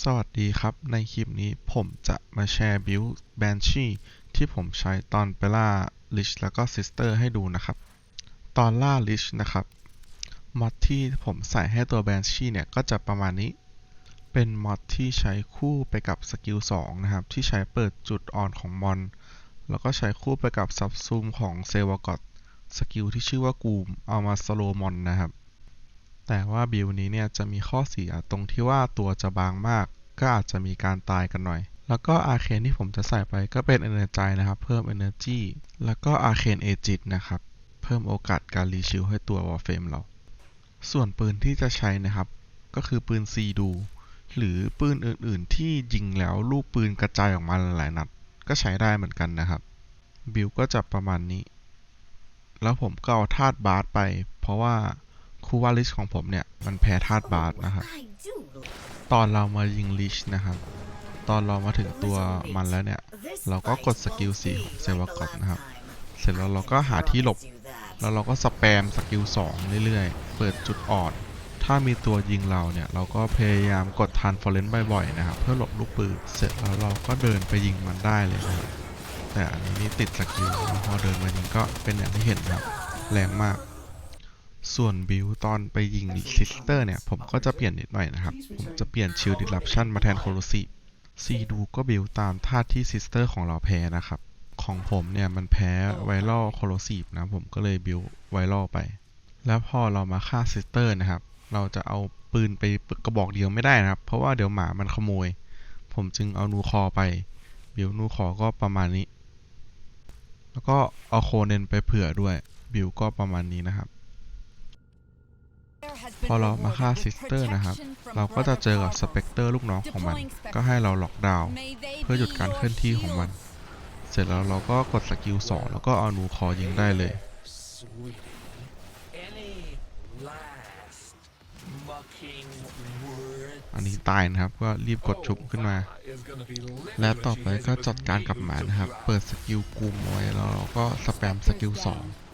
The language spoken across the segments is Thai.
สวัสดีครับ ในคลิปนี้ผมจะมาแชร์บิล Banshee ที่ผมใช้ตอนไปล่า Lich แล้วก็ Sister ให้ดูนะครับ ตอนล่า Lich นะครับ มอดที่ผมใส่ให้ตัว Banshee เนี่ย ก็จะประมาณนี้ เป็นมอดที่ใช้คู่ไปกับสกิล2นะครับ ที่ใช้เปิดจุดอ่อนของมอน แล้วก็ใช้คู่ไปกับซับซูมของเซวากอตสกิลที่ชื่อว่ากูมเอามาสโลมอนนะครับ แต่ว่าบิลนี้เนี่ยจะมีข้อเสียตรงที่ว่าตัวจะบางมาก ก็อาจจะมีการตายกันหน่อย แล้วก็อาเคนที่ผมจะใส่ไปก็เป็น Energy นะครับ เพิ่ม Energy แล้วก็อาเคนเอจิตนะครับ เพิ่มโอกาสการรีชิลให้ตัววอร์เฟมเรา ส่วนปืนที่จะใช้นะครับ ก็คือปืนซีดูหรือปืนอื่นๆ ที่ยิงแล้วลูกปืนกระจายออกมาหลายๆนัด ก็ใช้ได้เหมือนกันนะครับ บิลก็จะประมาณนี้ แล้วผมก็เอาธาตุบาสไป เพราะว่า คูวาลิชของผมเนี่ย มันแพ้ธาตุบาสนะครับ ตอนเรามายิงลิชนะครับ ตอนเรามาถึงตัวมันแล้วเนี่ย เราก็กดสกิลสี่ของเซวากอตนะครับ เสร็จแล้วเราก็หาที่หลบ แล้วเราก็สแปมสกิล2เรื่อยๆ เปิดจุดอ่อน ถ้ามีตัวยิงเราเนี่ย เราก็พยายามกดทันฟอร์เรนบ่อยๆนะครับ เพื่อหลบลูกปืน เสร็จแล้วเราก็เดินไปยิงมันได้เลยนะครับแต่อันนี้ติดสกิลพอเดินมายิงก็เป็นอย่างที่เห็นครับ แรงมาก ส่วนบิลตอนไปยิงซิสเตอร์เนี่ย ผมก็จะเปลี่ยนนิดหน่อยนะครับ ผมจะเปลี่ยนชิลดิลับชันมาแทนโคโลซีซีดูก็บิลตามท่าที่ซิสเตอร์ของเราแพ้นะครับ ของผมเนี่ยมันแพ้ไวรัลโคโลซีฟนะผมก็เลยบิลไวรัลไป แล้วพอเรามาฆ่าซิสเตอร์นะครับ เราจะเอาปืนไปกระบอกเดียวไม่ได้นะครับ เพราะว่าเดี๋ยวหมามันขโมย ผมจึงเอานูคอไป บิลนูคอก็ประมาณนี้ แล้วก็เอาโคเนนไปเผื่อด้วย บิลก็ประมาณนี้นะครับ พอเรามาฆ่าซิสเตอร์นะครับ เราก็จะเจอกับสเปกเตอร์ลูกน้องของมัน ก็ให้เราล็อกดาวน์เพื่อหยุดการเคลื่อนที่ของมัน เสร็จแล้วเราก็กดสกิล2แล้วก็เอานูคอยิงได้เลยอันนี้ตายนะครับก็รีบกดชุบขึ้นมา และต่อไปก็จัดการกับหมานะครับ เปิดสกิลกูมไว้แล้วเราก็สแปมสกิล2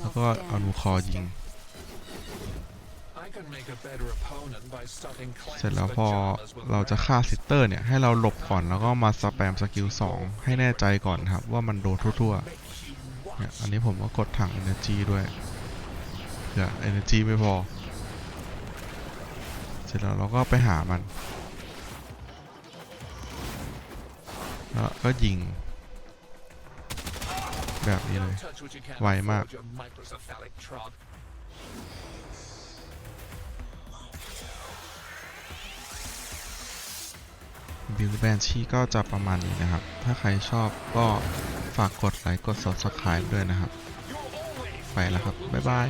แล้วก็เอานูคอยิง out. I can make a better opponent by stuffing เสร็จแล้ว Clan's พอ pajamas with เราจะฆ่า rats. ซิสเตอร์เนี่ย ให้เราหลบก่อนแล้วก็มาสแปมสกิล2 ให้แน่ใจก่อนครับ ว่ามันโดนทั่วๆเนี่ยอันนี้ผมก็กดถัง Energy ด้วยเผื่อ Energy ไม่พอ เสร็จแล้วเราก็ไปหามัน แล้วก็ยิง แบบนี้เลย Don't touch what you can't ไวมาก afford, you microcephalic trog. บิลแบนชีก็จะประมาณนี้นะครับ ถ้าใครชอบก็ฝากกดไลค์ กด Subscribe ด้วยนะครับ ไปแล้วครับ บ๊ายบาย